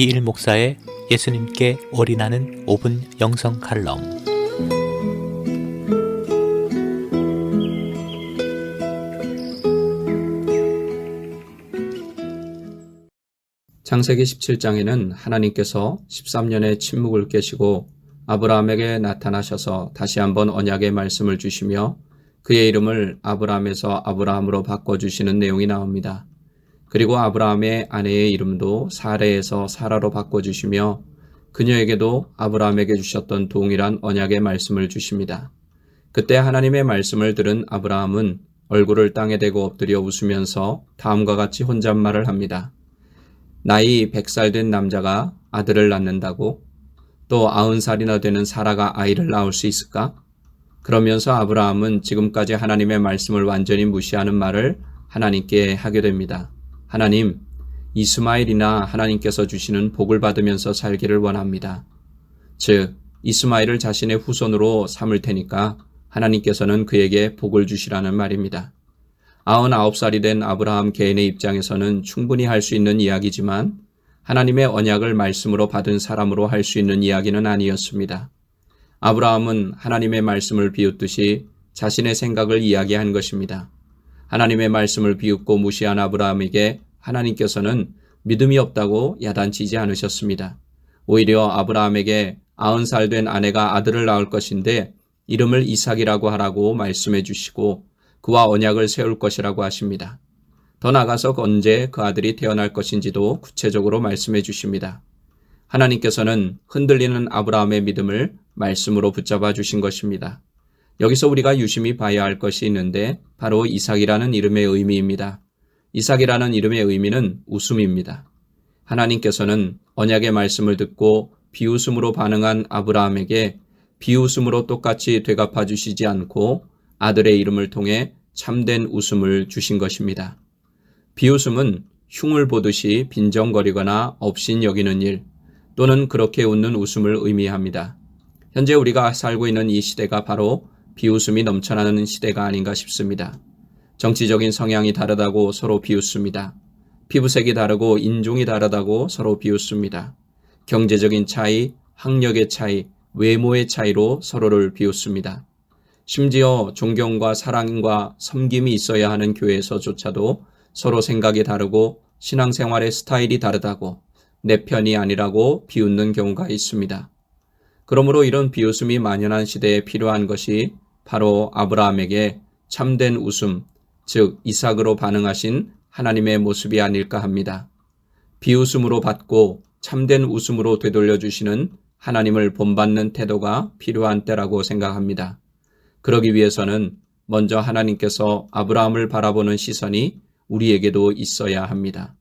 이일 목사의 예수님께 올인하는 5분 영성 칼럼. 창세기 17장에는 하나님께서 13년의 침묵을 깨시고 아브라함에게 나타나셔서 다시 한번 언약의 말씀을 주시며 그의 이름을 아브라함에서 아브라함으로 바꿔주시는 내용이 나옵니다. 그리고 아브라함의 아내의 이름도 사레에서 사라로 바꿔주시며 그녀에게도 아브라함에게 주셨던 동일한 언약의 말씀을 주십니다. 그때 하나님의 말씀을 들은 아브라함은 얼굴을 땅에 대고 엎드려 웃으면서 다음과 같이 혼잣말을 합니다. 나이 100살 된 남자가 아들을 낳는다고? 또 아흔 살이나 되는 사라가 아이를 낳을 수 있을까? 그러면서 아브라함은 지금까지 하나님의 말씀을 완전히 무시하는 말을 하나님께 하게 됩니다. 하나님, 이스마일이나 하나님께서 주시는 복을 받으면서 살기를 원합니다. 즉, 이스마일을 자신의 후손으로 삼을 테니까 하나님께서는 그에게 복을 주시라는 말입니다. 99살이 된 아브라함 개인의 입장에서는 충분히 할 수 있는 이야기지만 하나님의 언약을 말씀으로 받은 사람으로 할 수 있는 이야기는 아니었습니다. 아브라함은 하나님의 말씀을 비웃듯이 자신의 생각을 이야기한 것입니다. 하나님의 말씀을 비웃고 무시한 아브라함에게 하나님께서는 믿음이 없다고 야단치지 않으셨습니다. 오히려 아브라함에게 90살 된 아내가 아들을 낳을 것인데 이름을 이삭이라고 하라고 말씀해 주시고 그와 언약을 세울 것이라고 하십니다. 더 나아가서 언제 그 아들이 태어날 것인지도 구체적으로 말씀해 주십니다. 하나님께서는 흔들리는 아브라함의 믿음을 말씀으로 붙잡아 주신 것입니다. 여기서 우리가 유심히 봐야 할 것이 있는데 바로 이삭이라는 이름의 의미입니다. 이삭이라는 이름의 의미는 웃음입니다. 하나님께서는 언약의 말씀을 듣고 비웃음으로 반응한 아브라함에게 비웃음으로 똑같이 되갚아 주시지 않고 아들의 이름을 통해 참된 웃음을 주신 것입니다. 비웃음은 흉을 보듯이 빈정거리거나 업신 여기는 일 또는 그렇게 웃는 웃음을 의미합니다. 현재 우리가 살고 있는 이 시대가 바로 비웃음이 넘쳐나는 시대가 아닌가 싶습니다. 정치적인 성향이 다르다고 서로 비웃습니다. 피부색이 다르고 인종이 다르다고 서로 비웃습니다. 경제적인 차이, 학력의 차이, 외모의 차이로 서로를 비웃습니다. 심지어 존경과 사랑과 섬김이 있어야 하는 교회에서조차도 서로 생각이 다르고 신앙생활의 스타일이 다르다고 내 편이 아니라고 비웃는 경우가 있습니다. 그러므로 이런 비웃음이 만연한 시대에 필요한 것이 바로 아브라함에게 참된 웃음, 즉 이삭으로 반응하신 하나님의 모습이 아닐까 합니다. 비웃음으로 받고 참된 웃음으로 되돌려 주시는 하나님을 본받는 태도가 필요한 때라고 생각합니다. 그러기 위해서는 먼저 하나님께서 아브라함을 바라보는 시선이 우리에게도 있어야 합니다.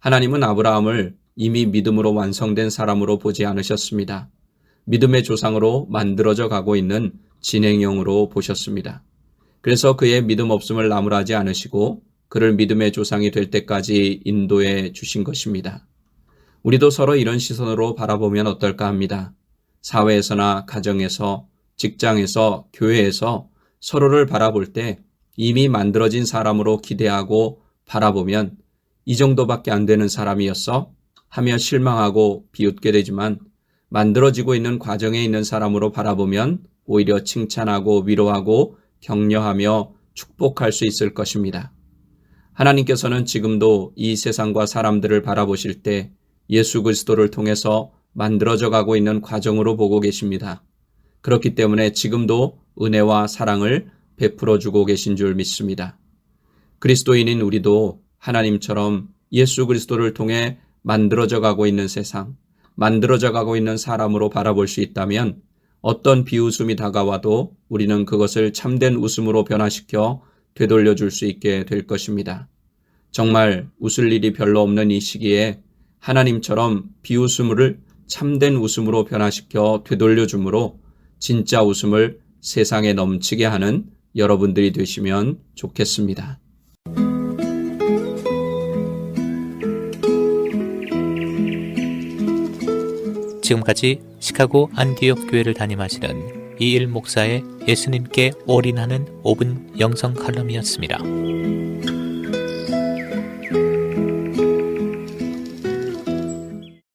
하나님은 아브라함을 이미 믿음으로 완성된 사람으로 보지 않으셨습니다. 믿음의 조상으로 만들어져 가고 있는 진행형으로 보셨습니다. 그래서 그의 믿음 없음을 나무라지 않으시고 그를 믿음의 조상이 될 때까지 인도해 주신 것입니다. 우리도 서로 이런 시선으로 바라보면 어떨까 합니다. 사회에서나 가정에서, 직장에서, 교회에서 서로를 바라볼 때 이미 만들어진 사람으로 기대하고 바라보면 이 정도밖에 안 되는 사람이었어? 하며 실망하고 비웃게 되지만 만들어지고 있는 과정에 있는 사람으로 바라보면 오히려 칭찬하고 위로하고 격려하며 축복할 수 있을 것입니다. 하나님께서는 지금도 이 세상과 사람들을 바라보실 때 예수 그리스도를 통해서 만들어져 가고 있는 과정으로 보고 계십니다. 그렇기 때문에 지금도 은혜와 사랑을 베풀어 주고 계신 줄 믿습니다. 그리스도인인 우리도 하나님처럼 예수 그리스도를 통해 만들어져 가고 있는 세상, 만들어져 가고 있는 사람으로 바라볼 수 있다면 어떤 비웃음이 다가와도 우리는 그것을 참된 웃음으로 변화시켜 되돌려 줄 수 있게 될 것입니다. 정말 웃을 일이 별로 없는 이 시기에 하나님처럼 비웃음을 참된 웃음으로 변화시켜 되돌려 주므로 진짜 웃음을 세상에 넘치게 하는 여러분들이 되시면 좋겠습니다. 지금까지 시카고 안디옥 교회를 담임하시는 이일 목사의 예수님께 올인하는 5분 영성 칼럼이었습니다.